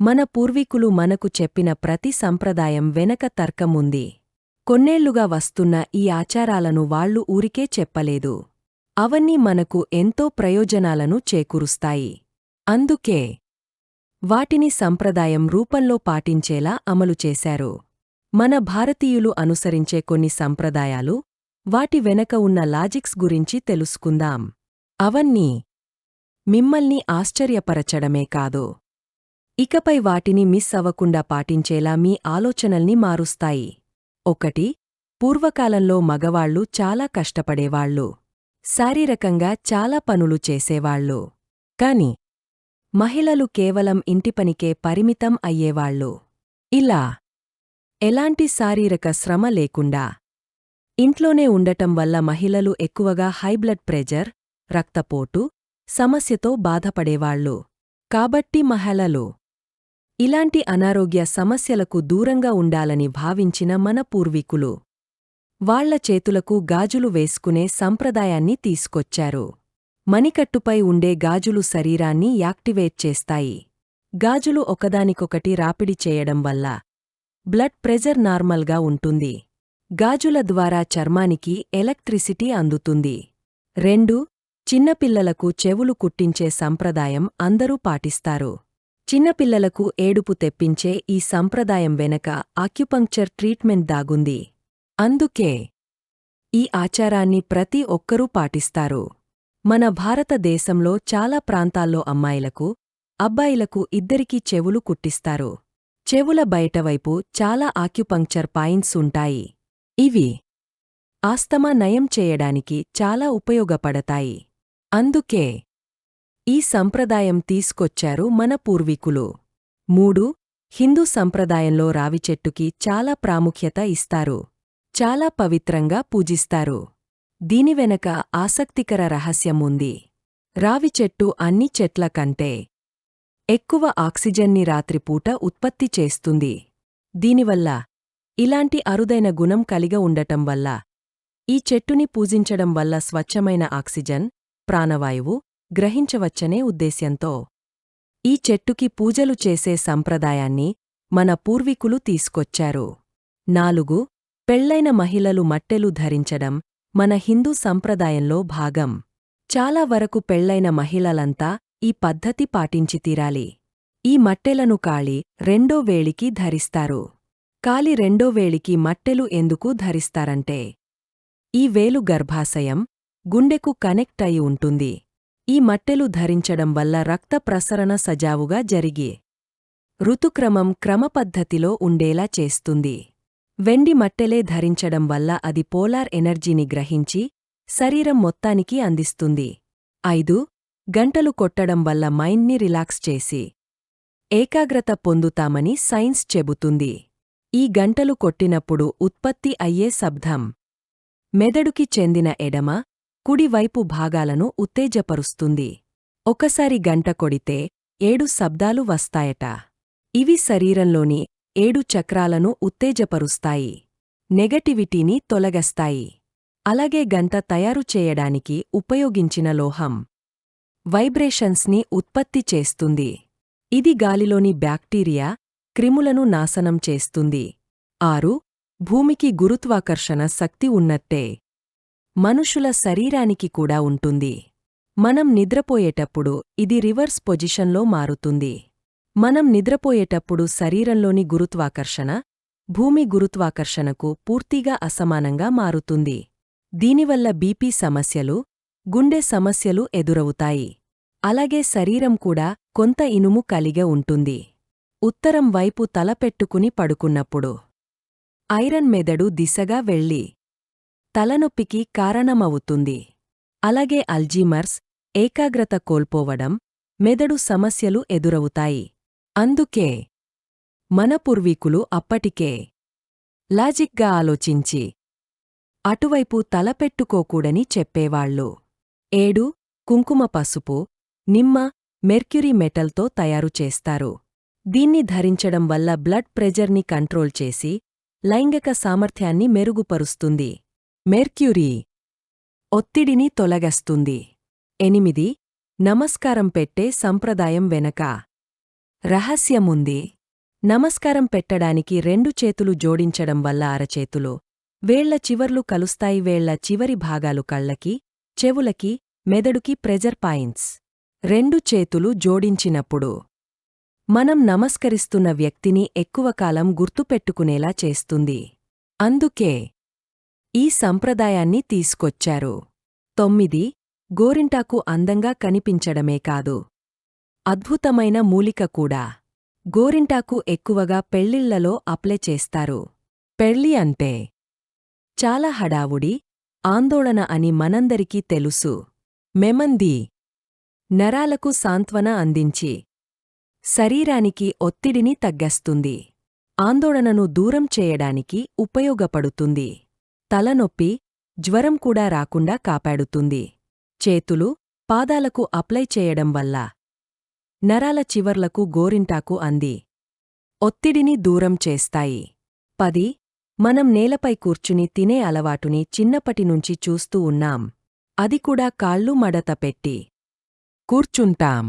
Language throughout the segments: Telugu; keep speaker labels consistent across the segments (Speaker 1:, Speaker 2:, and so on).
Speaker 1: మన పూర్వీకులు మనకు చెప్పిన ప్రతి సంప్రదాయం వెనక తర్కముంది కొన్నేళ్ళుగా వస్తున్న ఈ ఆచారాలను వాళ్ళు ఊరికే చెప్పలేదు. అవన్నీ మనకు ఎంతో ప్రయోజనాలను చేకూరుస్తాయి. అందుకే వాటిని సంప్రదాయం రూపంలో పాటించేలా అమలు చేశారు. మన భారతీయులు అనుసరించే కొన్ని సంప్రదాయాలు వాటి వెనక ఉన్న లాజిక్స్ గురించి తెలుసుకుందాం. అవన్నీ మిమ్మల్ని ఆశ్చర్యపరచడమే కాదు. ఇకపై వాటిని మిస్ అవ్వకుండా పాటించేలా మీ ఆలోచనల్ని మారుస్తాయి. ఒకటి పూర్వకాలంలో మగవాళ్ళు చాలా కష్టపడేవాళ్ళు శారీరకంగా చాలా పనులు చేసేవాళ్ళు కాని మహిళలు కేవలం ఇంటిపనికే పరిమితం అయ్యేవాళ్ళు ఇలా ఎలాంటి శారీరక శ్రమ లేకుండా ఇంట్లోనే ఉండటం వల్ల మహిళలు ఎక్కువగా హైబ్లడ్ ప్రెజర్ రక్తపోటు సమస్యతో బాధపడేవాళ్ళు కాబట్టి మహిళలు ఇలాంటి అనారోగ్య సమస్యలకు దూరంగా ఉండాలని భావించిన మన పూర్వీకులు. వాళ్ళ చేతులకు గాజులు వేసుకునే సంప్రదాయాన్ని తీసుకొచ్చారు. మణికట్టుపై ఉండే గాజులు శరీరాన్ని యాక్టివేట్ చేస్తాయి. గాజులు ఒకదానికొకటి రాపిడి చేయడం వల్ల బ్లడ్ ప్రెజర్ నార్మల్గా ఉంటుంది. గాజుల ద్వారా చర్మానికి ఎలక్ట్రిసిటీ అందుతుంది. రెండు చిన్నపిల్లలకు చెవులు కుట్టించే సంప్రదాయం అందరూ పాటిస్తారు. చిన్నపిల్లలకు ఏడుపు తెప్పించే ఈ సంప్రదాయం వెనక ఆక్యుపంక్చర్ ట్రీట్మెంట్ దాగుంది. అందుకే ఈ ఆచారాన్ని ప్రతి ఒక్కరూ పాటిస్తారు. మన భారతదేశంలో చాలా ప్రాంతాల్లో అమ్మాయిలకు అబ్బాయిలకు ఇద్దరికీ చెవులు కుట్టిస్తారు. చెవుల బయటవైపు చాలా ఆక్యుపంక్చర్ పాయింట్స్ ఉంటాయి. ఇవి ఆస్తమా నయం చేయడానికి చాలా ఉపయోగపడతాయి. అందుకే ఈ సంప్రదాయం తీసుకొచ్చారు మన పూర్వీకులు. మూడు హిందూ సంప్రదాయంలో రావిచెట్టుకి చాలా ప్రాముఖ్యత ఇస్తారు. చాలా పవిత్రంగా పూజిస్తారు. దీని వెనక ఆసక్తికర రహస్యం ఉంది. రావిచెట్టు అన్ని చెట్ల కంటే ఎక్కువ ఆక్సిజన్ని రాత్రిపూట ఉత్పత్తి చేస్తుంది. దీనివల్ల ఇలాంటి అరుదైన గుణం కలిగ ఉండటం వల్ల ఈ చెట్టుని పూజించడం వల్ల స్వచ్ఛమైన ఆక్సిజన్ ప్రాణవాయువు గ్రహించవచ్చనే ఉద్దేశ్యంతో ఈ చెట్టుకి పూజలు చేసే సంప్రదాయాన్ని మన పూర్వీకులు తీసుకొచ్చారు. నాలుగు పెళ్ళైన మహిళలు మట్టెలు ధరించడం మన హిందూ సంప్రదాయంలో భాగం. చాలా వరకు పెళ్ళైన మహిళలంతా ఈ పద్ధతి పాటించి తీరాలి. ఈ మట్టెలను కాళి రెండో వేళికి ధరిస్తారు. కాలి రెండో వేళికి మట్టెలు ఎందుకు ధరిస్తారంటే ఈ వేలు గర్భాశయం గుండెకు కనెక్ట్ అయి ఉంటుంది. ఈ మట్టెలు ధరించడం వల్ల రక్త ప్రసరణ సజావుగా జరిగి ఋతుక్రమం క్రమపద్ధతిలో ఉండేలా చేస్తుంది. వెండి మట్టెలే ధరించడం వల్ల అది పోలార్ ఎనర్జీని గ్రహించి శరీరం మొత్తానికి అందిస్తుంది. ఐదు గంటలు కొట్టడం వల్ల మైండ్ని రిలాక్స్ చేసి ఏకాగ్రత పొందుతామని సైన్స్ చెబుతుంది. ఈ గంటలు కొట్టినప్పుడు ఉత్పత్తి అయ్యే శబ్దం. మెదడుకి చెందిన ఎడమ కుడివైపు భాగాలను ఉత్తేజపరుస్తుంది. ఒకసారి గంట కొడితే ఏడు శబ్దాలు వస్తాయట. ఇవి శరీరంలోని ఏడు చక్రాలను ఉత్తేజపరుస్తాయి. నెగటివిటీని తొలగస్తాయి. అలాగే గంట తయారు చేయడానికి ఉపయోగించిన లోహం వైబ్రేషన్స్ని ఉత్పత్తి చేస్తుంది. ఇది గాలిలోని బ్యాక్టీరియా క్రిములను నాశనం చేస్తుంది. ఆరు భూమికి గురుత్వాకర్షణ శక్తి ఉన్నట్టే. మనుషుల శరీరానికి కూడా ఉంటుంది. మనం నిద్రపోయేటప్పుడు ఇది రివర్స్ పొజిషన్లో మారుతుంది. మనం నిద్రపోయేటప్పుడు శరీరంలోని గురుత్వాకర్షణ భూమి గురుత్వాకర్షణకు పూర్తిగా అసమానంగా మారుతుంది. దీనివల్ల బీపీ సమస్యలు గుండె సమస్యలు ఎదురవుతాయి. అలాగే శరీరం కూడా కొంత ఇనుము కలిగి ఉంటుంది. ఉత్తరం వైపు తలపెట్టుకుని పడుకున్నప్పుడు. ఐరన్ మెదడు దిశగా వెళ్ళి తలనొప్పికి కారణమవుతుంది. అలాగే అల్జీమర్స్ ఏకాగ్రత కోల్పోవడం మెదడు సమస్యలు ఎదురవుతాయి. అందుకే మన పూర్వీకులు అప్పటికే లాజిక్గా ఆలోచించి అటువైపు తలపెట్టుకోకూడని చెప్పేవాళ్ళు. ఏడు కుంకుమ పసుపు నిమ్మ మెర్క్యురీ మెటల్తో తయారు చేస్తారు. దీన్ని ధరించడం వల్ల బ్లడ్ ప్రెజర్ని కంట్రోల్ చేసి లైంగిక సామర్థ్యాన్ని మెరుగుపరుస్తుంది. మెర్క్యూరీ. ఒత్తిడిని తొలగస్తుంది. ఎనిమిది. నమస్కారం పెట్టే సంప్రదాయం వెనక. రహస్యముంది. నమస్కారం పెట్టడానికి రెండు చేతులు జోడించడం వల్ల అరచేతులు వేళ్ళ చివర్లు కలుస్తాయి. వేళ్ళ చివరి భాగాలు కళ్ళకి చెవులకి మెదడుకి ప్రెజర్ పాయింట్స్. రెండు చేతులు జోడించినప్పుడు మనం నమస్కరిస్తున్న వ్యక్తిని ఎక్కువ కాలం గుర్తుపెట్టుకునేలా చేస్తుంది. అందుకే ఈ సంప్రదాయాన్ని తీసుకొచ్చారు. తొమ్మిది గోరింటాకు అందంగా కనిపించడమే కాదు. అద్భుతమైన మూలిక కూడా. గోరింటాకు ఎక్కువగా పెళ్ళిళ్ళలో అప్లై చేస్తారు. పెళ్ళి అంటే చాలా హడావుడి ఆందోళన అని మనందరికీ తెలుసు. మెమంది నరాలకు సాంత్వన అందించి శరీరానికి ఒత్తిడిని తగ్గస్తుంది. ఆందోళనను దూరం చేయడానికి ఉపయోగపడుతుంది. తలనొప్పి జ్వరం కూడా రాకుండా కాపాడుతుంది. చేతులు పాదాలకు అప్లై చేయడం వల్ల నరాల చివర్లకు గోరింటాకు అంది. ఒత్తిడిని దూరం చేస్తాయి. పది మనం నేలపై కూర్చుని తినే అలవాటుని చిన్నప్పటినుంచి చూస్తూ ఉన్నాం. అది కూడా కాళ్ళు మడత పెట్టి. కూర్చుంటాం.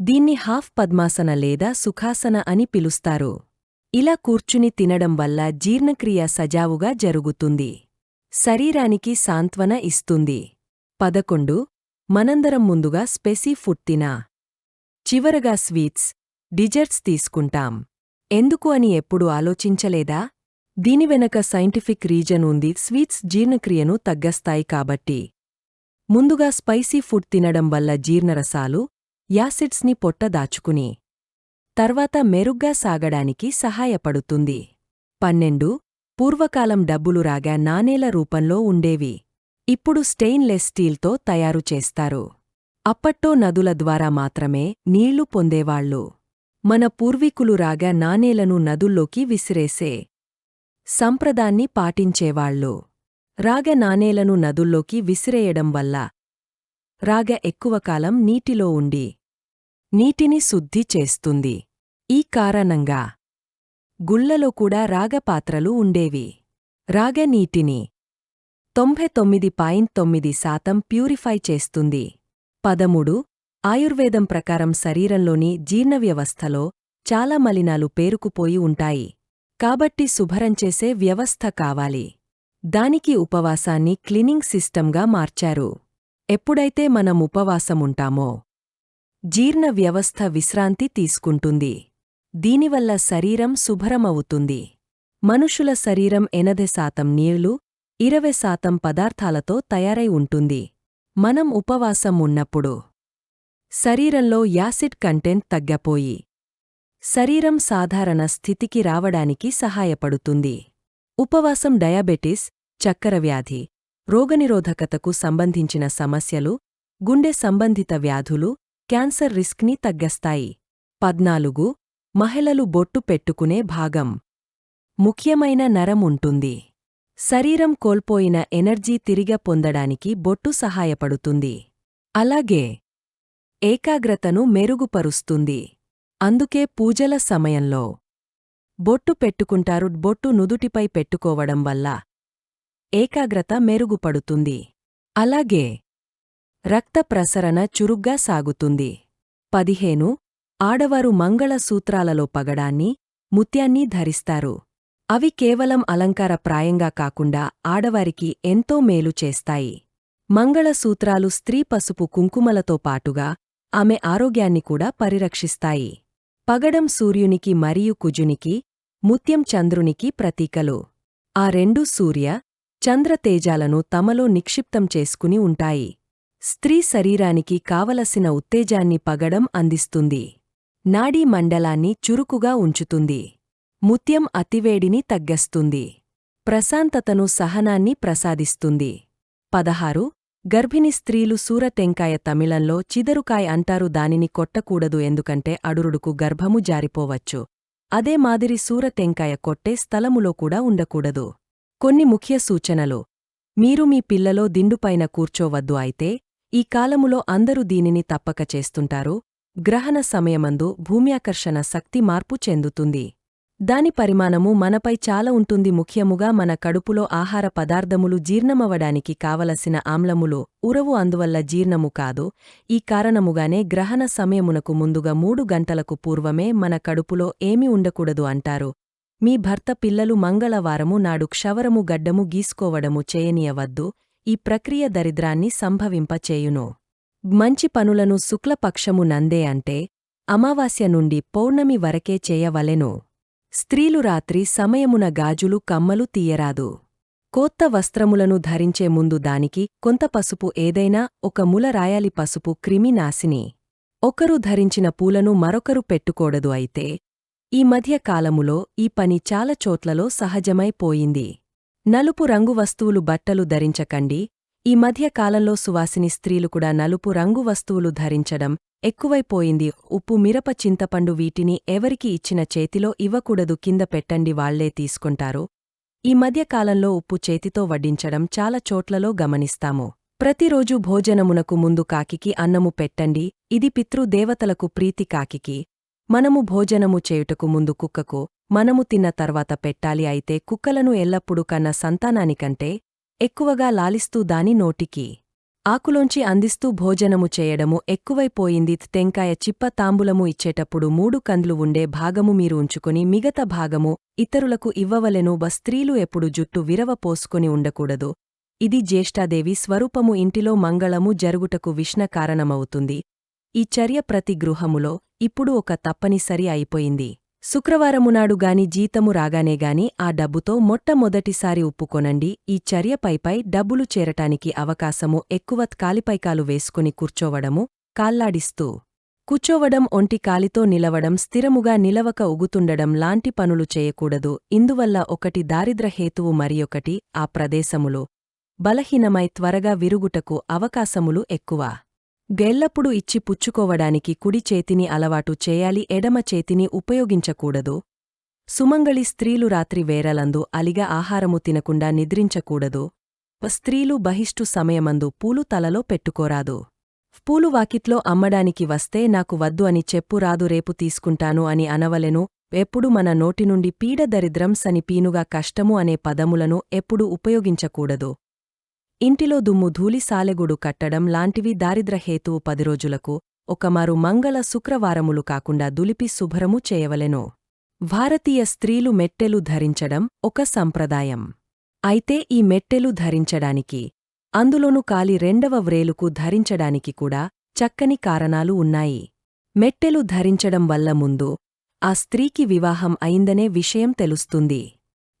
Speaker 1: దీన్ని హాఫ్ పద్మాసన లేదా సుఖాసన అని పిలుస్తారు. ఇలా కూర్చుని తినడం వల్ల జీర్ణక్రియ సజావుగా జరుగుతుంది. శరీరానికి సాంత్వన ఇస్తుంది. పదకొండు. మనందరం ముందుగా స్పెసీ ఫుడ్ తినా. చివరగా స్వీట్స్ డిజర్ట్స్ తీసుకుంటాం. ఎందుకు అని ఎప్పుడు ఆలోచించలేదా? దీని వెనక సైంటిఫిక్ రీజన్ ఉంది. స్వీట్స్ జీర్ణక్రియను తగ్గస్తాయి కాబట్టి. ముందుగా స్పైసీ ఫుడ్ తినడం వల్ల జీర్ణరసాలు యాసిడ్స్ని పొట్ట దాచుకుని తర్వాత మెరుగ్గా సాగడానికి సహాయపడుతుంది. పన్నెండు. పూర్వకాలం డబ్బులు రాగా నాణేల రూపంలో ఉండేవి. ఇప్పుడు స్టెయిన్లెస్ స్టీల్తో తయారు చేస్తారు. అప్పట్టో నదుల ద్వారా మాత్రమే నీళ్ళు పొందేవాళ్ళు మన పూర్వీకులు రాగా నాణేలను నదుల్లోకి విసిరేసే సంప్రదాన్ని పాటించేవాళ్ళు రాగ నాణేలను నదుల్లోకి విసిరేయడం వల్ల రాగ ఎక్కువ కాలం నీటిలో ఉండి నీటిని శుద్ధి చేస్తుంది. ఈ కారణంగా గుళ్ళలో కూడా రాగపాత్రలు ఉండేవి. రాగ నీటిని తొంభై తొమ్మిది పాయింట్ తొమ్మిది శాతం ప్యూరిఫై చేస్తుంది. పదమూడు ఆయుర్వేదం ప్రకారం శరీరంలోని జీర్ణవ్యవస్థలో చాలా మలినాలు పేరుకుపోయి ఉంటాయి. కాబట్టి శుభరంచేసే వ్యవస్థ కావాలి. దానికి ఉపవాసాన్ని క్లీనింగ్ సిస్టంగా మార్చారు. ఎప్పుడైతే మనం ఉపవాసముంటామో జీర్ణ వ్యవస్థ విశ్రాంతి తీసుకుంటుంది. దీనివల్ల శరీరం శుభ్రమవుతుంది. మనుషుల శరీరం ఎనభై శాతం నీళ్ళు ఇరవై శాతం పదార్థాలతో తయారై ఉంటుంది. మనం ఉపవాసం ఉన్నప్పుడు శరీరంలో యాసిడ్ కంటెంట్ తగ్గపోయి శరీరం సాధారణ స్థితికి రావడానికి సహాయపడుతుంది. ఉపవాసం డయాబెటిస్ చక్కరవ్యాధి రోగనిరోధకతకు సంబంధించిన సమస్యలు గుండె సంబంధిత వ్యాధులు క్యాన్సర్ రిస్క్ని తగ్గస్తాయి. పద్నాలుగు మహిళలు బొట్టు పెట్టుకునే భాగం. ముఖ్యమైన నరం ఉంటుంది. శరీరం కోల్పోయిన ఎనర్జీ తిరిగ పొందడానికి బొట్టు సహాయపడుతుంది. అలాగే ఏకాగ్రతను మెరుగుపరుస్తుంది. అందుకే పూజల సమయంలో బొట్టు పెట్టుకుంటారు. బొట్టు నుదుటిపై పెట్టుకోవడం వల్ల ఏకాగ్రత మెరుగుపడుతుంది. అలాగే రక్త ప్రసరణ చురుగ్గా సాగుతుంది. పదిహేను ఆడవారు మంగళ సూత్రాలలో పగడాన్ని ముత్యాన్ని ధరిస్తారు. అవి కేవలం అలంకార ప్రాయంగా కాకుండా ఆడవారికి ఎంతో మేలు చేస్తాయి. మంగళసూత్రాలు స్త్రీ పసుపు కుంకుమలతో పాటుగా ఆమె ఆరోగ్యాన్ని కూడా పరిరక్షిస్తాయి. పగడం సూర్యునికి మరియు కుజునికి ముత్యం చంద్రునికి ప్రతీకలు. ఆ రెండు సూర్య చంద్రతేజాలను తమలో నిక్షిప్తం చేసుకుని ఉంటాయి. స్త్రీ శరీరానికి కావలసిన ఉత్తేజాన్ని పగడం అందిస్తుంది. నాడీ మండలాన్ని చురుకుగా ఉంచుతుంది. ముత్యం అతివేడిని తగ్గస్తుంది. ప్రశాంతతను సహనాన్ని ప్రసాదిస్తుంది. పదహారు గర్భిణి స్త్రీలు సూరతెంకాయ తమిళంలో చిదరుకాయ్ అంటారు దానిని కొట్టకూడదు ఎందుకంటే అడురుడుకు గర్భము జారిపోవచ్చు. అదే మాదిరి సూరతెంకాయ కొట్టే స్థలములో కూడా ఉండకూడదు. కొన్ని ముఖ్య సూచనలు. మీరు మీ పిల్లలో దిండుపైన కూర్చోవద్దు అయితే ఈ కాలములో అందరూ దీనిని తప్పక చేస్తుంటారు. గ్రహణ సమయమందు భూమ్యాకర్షణ శక్తి మార్పు చెందుతుంది. దాని పరిమాణము మనపై చాలా ఉంటుంది. ముఖ్యముగా మన కడుపులో ఆహార పదార్థములు జీర్ణమవడానికి కావలసిన ఆమ్లములు ఉరవు అందువల్ల జీర్ణము కాదు. ఈ కారణముగానే గ్రహణ సమయమునకు ముందుగా మూడు గంటలకు పూర్వమే మన కడుపులో ఏమీ ఉండకూడదు అంటారు. మీ భర్త పిల్లలు మంగళవారము నాడు క్షవరము గడ్డము గీసుకోవడము చేయనీయవద్దు. ఈ ప్రక్రియ దరిద్రాన్ని సంభవింపచేయును. మంచి పనులను శుక్లపక్షము నందే అంటే అమావాస్య నుండి పౌర్ణమి వరకే చేయవలెను. స్త్రీలు రాత్రి సమయమున గాజులు కమ్మలు తీయరాదు. కోత్త వస్త్రములను ధరించే ముందు దానికి కొంత పసుపు ఏదైనా ఒక ముల రాయాలి పసుపు క్రిమినాశిని ఒకరు ధరించిన పూలను మరొకరు పెట్టుకోడదు అయితే ఈ మధ్య కాలములో ఈ పని చాలా చోట్లలో సహజమైపోయింది నలుపు రంగు వస్తువులు బట్టలు ధరించకండి ఈ మధ్య కాలంలో సువాసిని స్త్రీలు కూడా నలుపు రంగు వస్తువులు ధరించడం ఎక్కువైపోయింది. ఉప్పు మిరప చింతపండు వీటిని ఎవరికి ఇచ్చిన చేతిలో ఇవ్వకూడదు కింద పెట్టండి వాళ్ళే తీసుకుంటారు. ఈ మధ్య కాలంలో ఉప్పు చేతితో వడ్డించడం చాలా చోట్లలో గమనిస్తాము. ప్రతిరోజు భోజనమునకు ముందు కాకికి అన్నము పెట్టండి. ఇది పితృదేవతలకు ప్రీతి కాకికి. మనము భోజనము చేయుటకు ముందు కుక్కకు మనము తిన్న తర్వాత పెట్టాలి. అయితే కుక్కలను ఎల్లప్పుడూ కన్న సంతానానికంటే ఎక్కువగా లాలిస్తూ దాని నోటికి. ఆకులోంచి అందిస్తూ భోజనము చేయడము ఎక్కువైపోయింది. తెంకాయ చిప్ప తాంబులము ఇచ్చేటప్పుడు మూడు కండ్లు ఉండే భాగము మీరు ఉంచుకుని మిగతా భాగము ఇతరులకు ఇవ్వవలెను. బ స్త్రీలు ఎప్పుడు జుట్టు విరవ పోసుకొని ఉండకూడదు. ఇది జ్యేష్ఠాదేవి స్వరూపము ఇంటిలో మంగళము జరుగుటకు విష్ణ కారణమవుతుంది. ఈ చర్య ప్రతి గృహములో ఇప్పుడు ఒక తప్పనిసరి అయిపోయింది. శుక్రవారమునాడు గాని జీతము రాగానేగాని ఆ డబ్బుతో మొట్టమొదటిసారి ఉప్పుకొనండి ఈ చర్యపైపై డబ్బులు చేరటానికి అవకాశము ఎక్కువ కాలిపైకాలు వేసుకుని కూర్చోవడము కాల్లాడిస్తూ కూచోవడం ఒంటి కాలితో నిలవడం స్థిరముగా నిలవక ఉగుతుండడం లాంటి పనులు చేయకూడదు. ఇందువల్ల ఒకటి దారిద్రహేతువు మరియొకటి ఆ ప్రదేశములో బలహీనమై త్వరగా విరుగుటకు అవకాశములు ఎక్కువ. గెల్లప్పుడు ఇచ్చి పుచ్చుకోవడానికి కుడి చేతిని అలవాటు చేయాలి ఎడమ చేతిని ఉపయోగించకూడదు. సుమంగళి స్త్రీలు రాత్రి వేరలందు అలిగా ఆహారము తినకుండా నిద్రించకూడదు. స్త్రీలు బహిష్టు సమయమందు పూలు తలలో పెట్టుకోరాదు. పూలు వాకిట్లో అమ్మడానికి వస్తే నాకు వద్దు అని చెప్పు రాదు రేపు తీసుకుంటాను అని అనవలెను. ఎప్పుడు మన నోటి నుండి పీడ దరిద్రం సని పీనుగా కష్టము అనే పదములను ఎప్పుడు ఉపయోగించకూడదు. ఇంటిలో దుమ్ము ధూళి సాలెగుడు కట్టడం లాంటివి దారిద్రహేతువు పది రోజులకు ఒకమారు మంగళ శుక్రవారములు కాకుండా దులిపి శుభ్రము చేయవలెనో. భారతీయ స్త్రీలు మెట్టెలు ధరించడం ఒక సంప్రదాయం. అయితే ఈ మెట్టెలు ధరించడానికి అందులోను కాలి రెండవ వ్రేలుకు ధరించడానికి కూడా చక్కని కారణాలు ఉన్నాయి. మెట్టెలు ధరించడం వల్ల ముందు ఆ స్త్రీకి వివాహం అయిందనే విషయం తెలుస్తుంది.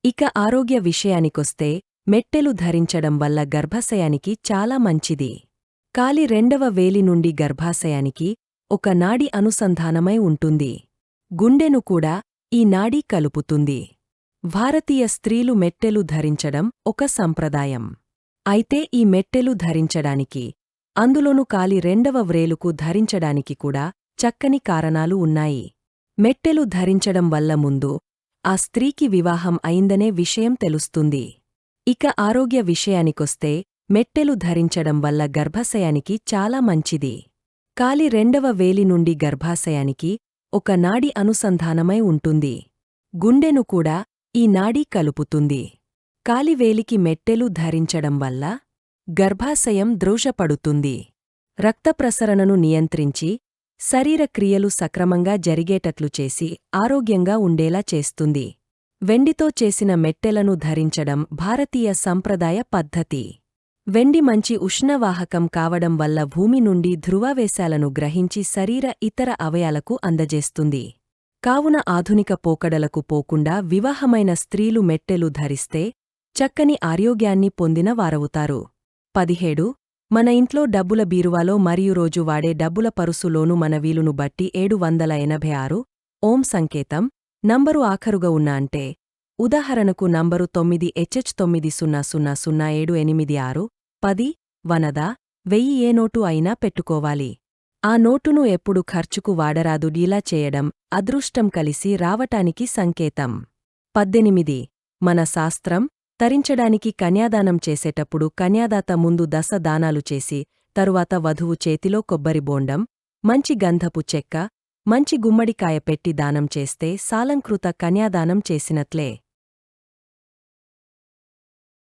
Speaker 1: ఇక ఆరోగ్య విషయానికొస్తే మెట్టెలు ధరించడం వల్ల గర్భాశయానికి చాలా మంచిది. కాలి రెండవ వేలి నుండి గర్భాశయానికి ఒక నాడి అనుసంధానమై ఉంటుంది. గుండెను కూడా ఈ నాడీ కలుపుతుంది. భారతీయ స్త్రీలు మెట్టెలు ధరించడం ఒక సంప్రదాయం. అయితే ఈ మెట్టెలు ధరించడానికి అందులోను కాలి రెండవ వ్రేలుకు ధరించడానికి కూడా చక్కని కారణాలు ఉన్నాయి. మెట్టెలు ధరించడం వల్ల ముందు ఆ స్త్రీకి వివాహం అయిందనే విషయం తెలుస్తుంది. ఇక ఆరోగ్య విషయానికొస్తే మెట్టెలు ధరించడం వల్ల గర్భాశయానికి చాలా మంచిది. కాలి రెండవ వేలి నుండి గర్భాశయానికి ఒక నాడి అనుసంధానమై ఉంటుంది. గుండెను కూడా ఈ నాడీ కలుపుతుంది. కాలివేలికి మెట్టెలు ధరించడం వల్ల గర్భాశయం ద్రోషపడుతుంది రక్తప్రసరణను నియంత్రించి శరీరక్రియలు సక్రమంగా జరిగేటట్లు చేసి ఆరోగ్యంగా ఉండేలా చేస్తుంది. వెండితో చేసిన మెట్టెలను ధరించడం భారతీయ సంప్రదాయ పద్ధతి. వెండి మంచి ఉష్ణవాహకం కావడం వల్ల భూమి నుండి ధృవావేశాలను గ్రహించి శరీర ఇతర అవయాలకు అందజేస్తుంది. కావున ఆధునిక పోకడలకు పోకుండా వివాహమైన స్త్రీలు మెట్టెలు ధరిస్తే చక్కని ఆరోగ్యాన్ని పొందిన వారవుతారు. పదిహేడు. మన ఇంట్లో డబ్బుల బీరువాలో మరియు రోజు వాడే డబ్బుల పరుసులోను మన వీలును బట్టి ఏడు వందల ఎనభై ఆరు. ఓం సంకేతం. నంబరు ఆఖరుగా ఉన్న అంటే ఉదాహరణకు నంబరు తొమ్మిది హెచ్హెచ్ తొమ్మిది సున్నా సున్నా సున్నా ఏడు ఎనిమిది ఆరు పది వనదా వెయ్యి ఏ నోటు అయినా పెట్టుకోవాలి. ఆ నోటును ఎప్పుడు ఖర్చుకు వాడరాదు డీలా చేయడం అదృష్టం కలిసి రావటానికి సంకేతం. పద్దెనిమిది మన శాస్త్రం తరించడానికి కన్యాదానం చేసేటప్పుడు కన్యాదాత ముందు దశ దానాలు చేసి తరువాత వధువు చేతిలో కొబ్బరి బోండం మంచి గంధపు చెక్క మంచి గుమ్మడికాయ పెట్టి దానం చేస్తే సాలంకృత కన్యాదానం చేసినట్లే.